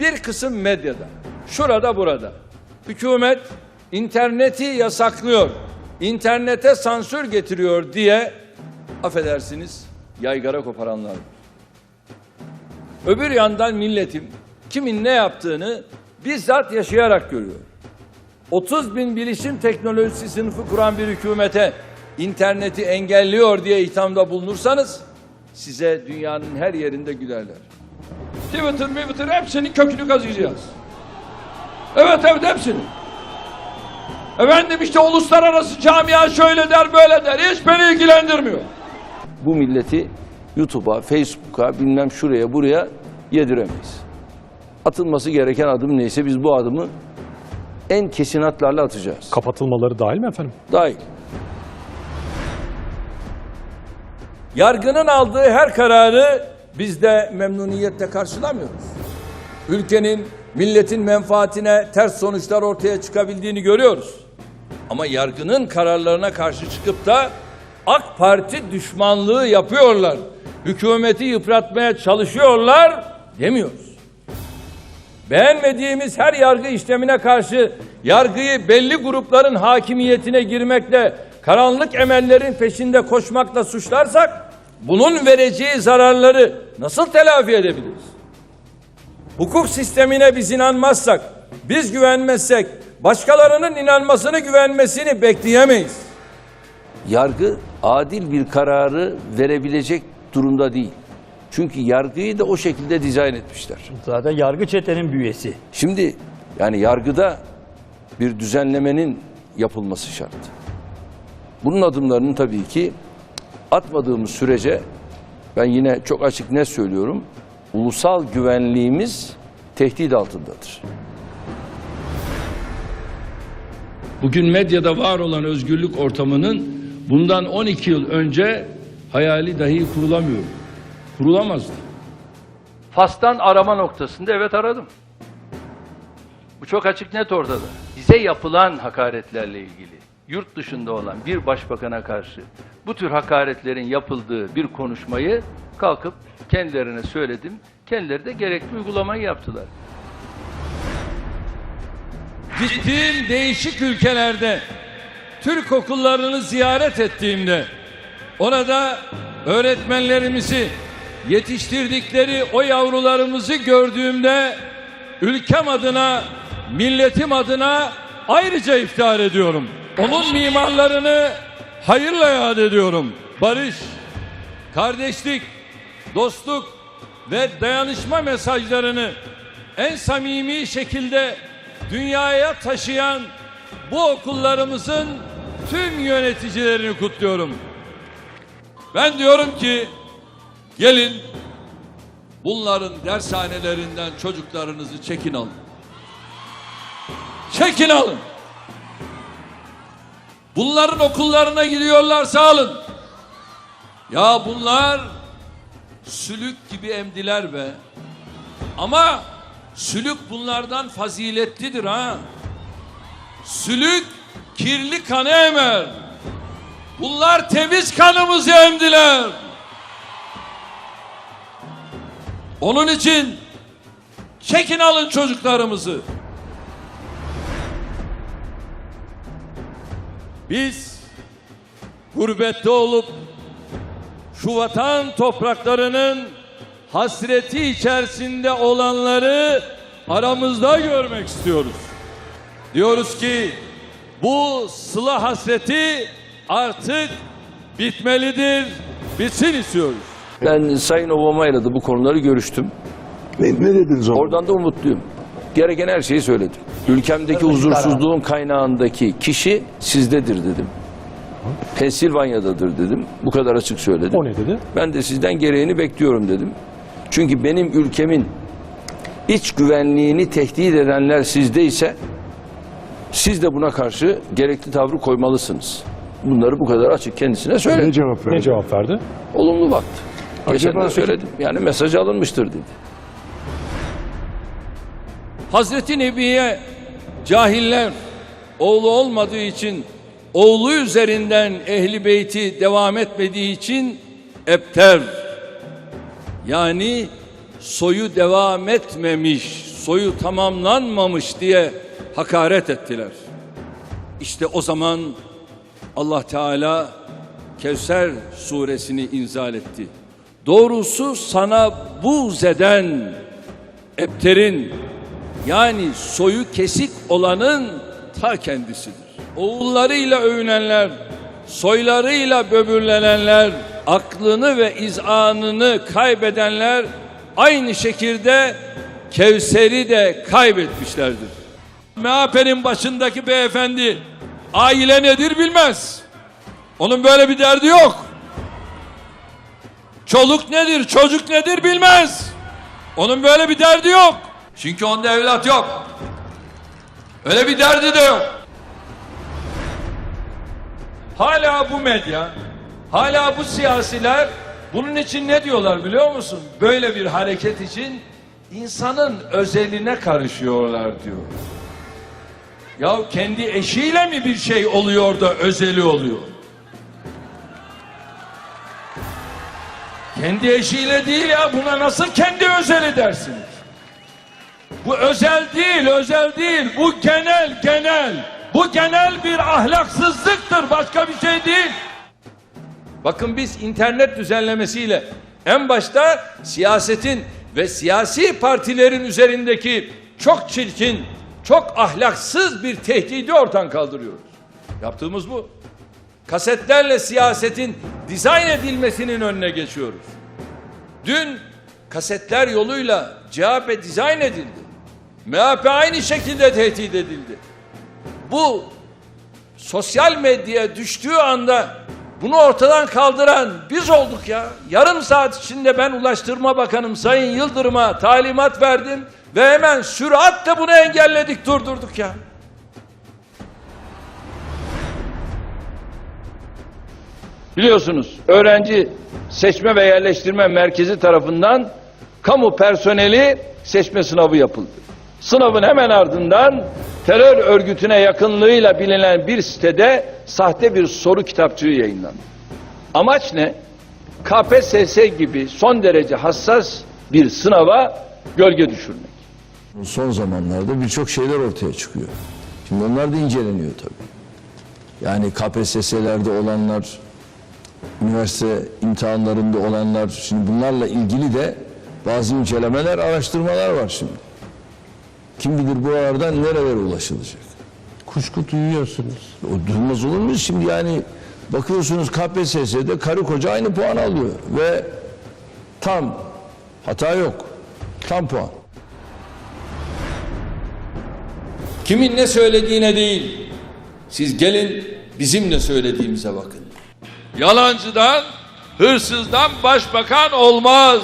bir kısım medyada, şurada burada hükümet interneti yasaklıyor, internete sansür getiriyor diye affedersiniz yaygara koparanlar. Öbür yandan milletim kimin ne yaptığını bizzat yaşayarak görüyor. 30 bin bilişim teknolojisi sınıfı kuran bir hükümete interneti engelliyor diye ithamda bulunursanız size dünyanın her yerinde gülerler. Twitter, Twitter hepsinin kökünü kazıyacağız. Evet evet hepsini. Efendim işte uluslararası camia şöyle der böyle der. Hiç beni ilgilendirmiyor. Bu milleti YouTube'a, Facebook'a bilmem şuraya buraya yediremeyiz. Atılması gereken adım neyse biz bu adımı en kesin hatlarla atacağız. Kapatılmaları dahil mi efendim? Dahil. Yargının aldığı her kararı biz de memnuniyetle karşılamıyoruz. Ülkenin, milletin menfaatine ters sonuçlar ortaya çıkabildiğini görüyoruz. Ama yargının kararlarına karşı çıkıp da AK Parti düşmanlığı yapıyorlar. Hükümeti yıpratmaya çalışıyorlar demiyoruz. Beğenmediğimiz her yargı işlemine karşı yargıyı belli grupların hakimiyetine girmekle, karanlık emellerin peşinde koşmakla suçlarsak, bunun vereceği zararları nasıl telafi edebiliriz? Hukuk sistemine biz inanmazsak, biz güvenmezsek, başkalarının inanmasını güvenmesini bekleyemeyiz. Yargı adil bir kararı verebilecek durumda değil. Çünkü yargıyı da o şekilde dizayn etmişler. Zaten yargı çetenin büyüğesi. Şimdi yani yargıda bir düzenlemenin yapılması şart. Bunun adımlarını tabii ki atmadığımız sürece ben yine çok açık ne söylüyorum. Ulusal güvenliğimiz tehdit altındadır. Bugün medyada var olan özgürlük ortamının bundan 12 yıl önce hayali dahi kurulamıyor. Kurulamazdı. Fas'tan arama noktasında evet aradım. Bu çok açık net ortada. Bize yapılan hakaretlerle ilgili yurt dışında olan bir başbakana karşı bu tür hakaretlerin yapıldığı bir konuşmayı kalkıp kendilerine söyledim. Kendileri de gerekli uygulamayı yaptılar. Gittiğim değişik ülkelerde Türk okullarını ziyaret ettiğimde orada öğretmenlerimizi yetiştirdikleri o yavrularımızı gördüğümde ülkem adına, milletim adına ayrıca iftihar ediyorum. Onun mimarlarını hayırla yad ediyorum. Barış, kardeşlik, dostluk ve dayanışma mesajlarını en samimi şekilde dünyaya taşıyan bu okullarımızın tüm yöneticilerini kutluyorum. Ben diyorum ki gelin bunların dershanelerinden çocuklarınızı çekin alın. Çekin alın. Bunların okullarına gidiyorlarsa alın. Ya bunlar sülük gibi emdiler be. Ama sülük bunlardan faziletlidir ha. Sülük kirli kanı emer. Bunlar temiz kanımızı emdiler. Onun için çekin alın çocuklarımızı. Biz gurbette olup şu vatan topraklarının hasreti içerisinde olanları aramızda görmek istiyoruz. Diyoruz ki bu sıla hasreti artık bitmelidir, bitsin istiyoruz. Ben Sayın Obama ile de bu konuları görüştüm. Ne, ne dediniz ona? Oradan da umutluyum. Gereken her şeyi söyledim. Ülkemdeki huzursuzluğun kaynağındaki kişi sizdedir dedim. Pensilvanya'dadır dedim. Bu kadar açık söyledim. O ne dedi? Ben de sizden gereğini bekliyorum dedim. Çünkü benim ülkemin iç güvenliğini tehdit edenler sizde ise siz de buna karşı gerekli tavrı koymalısınız. Bunları bu kadar açık kendisine Ne söyledim. cevap Ne verdi? cevap verdi? Olumlu baktı. Geçen de söyledim. Yani mesaj alınmıştır dedi. Hazreti Nebi'ye cahiller oğlu olmadığı için oğlu üzerinden ehli beyti devam etmediği için epter yani soyu devam etmemiş soyu tamamlanmamış diye hakaret ettiler. İşte o zaman Allah Teala Kevser suresini inzal etti. Doğrusu sana buğz eden Ebter'in yani soyu kesik olanın ta kendisidir. Oğullarıyla övünenler, soylarıyla böbürlenenler, aklını ve izanını kaybedenler aynı şekilde Kevser'i de kaybetmişlerdir. MHP'nin başındaki beyefendi aile nedir bilmez. Onun böyle bir derdi yok. Çoluk nedir, çocuk nedir bilmez. Onun böyle bir derdi yok. Çünkü onda evlat yok. Öyle bir derdi de yok. Hala bu medya, hala bu siyasiler bunun için ne diyorlar biliyor musun? Böyle bir hareket için insanın özeline karışıyorlar diyor. Ya kendi eşiyle mi bir şey oluyor da özeli oluyor? Kendi eşiyle değil ya buna nasıl kendi özeli dersiniz? Bu özel değil, özel değil. Bu genel, genel. Bu genel bir ahlaksızlıktır, başka bir şey değil. Bakın biz internet düzenlemesiyle en başta siyasetin ve siyasi partilerin üzerindeki çok çirkin, çok ahlaksız bir tehdidi ortadan kaldırıyoruz. Yaptığımız bu. Kasetlerle siyasetin dizayn edilmesinin önüne geçiyoruz. Dün kasetler yoluyla CHP dizayn edildi. MHP aynı şekilde tehdit edildi. Bu sosyal medyaya düştüğü anda bunu ortadan kaldıran biz olduk ya. Yarım saat içinde ben Ulaştırma Bakanım Sayın Yıldırım'a talimat verdim ve hemen süratle bunu engelledik, durdurduk ya. Biliyorsunuz öğrenci seçme ve yerleştirme merkezi tarafından kamu personeli seçme sınavı yapıldı. Sınavın hemen ardından terör örgütüne yakınlığıyla bilinen bir sitede sahte bir soru kitapçığı yayınlandı. Amaç ne? KPSS gibi son derece hassas bir sınava gölge düşürmek. Son zamanlarda birçok şeyler ortaya çıkıyor. Şimdi onlar da inceleniyor tabii. Yani KPSS'lerde olanlar, üniversite imtihanlarında olanlar, şimdi bunlarla ilgili de bazı incelemeler, araştırmalar var şimdi. Kim bilir buralardan nerelere ulaşılacak. Kuşku duyuyorsunuz. O durmaz olur mu? Şimdi yani bakıyorsunuz KPSS'de karı koca aynı puan alıyor ve tam hata yok. Tam puan. Kimin ne söylediğine değil. Siz gelin bizim ne söylediğimize bakın. Yalancıdan, hırsızdan başbakan olmaz.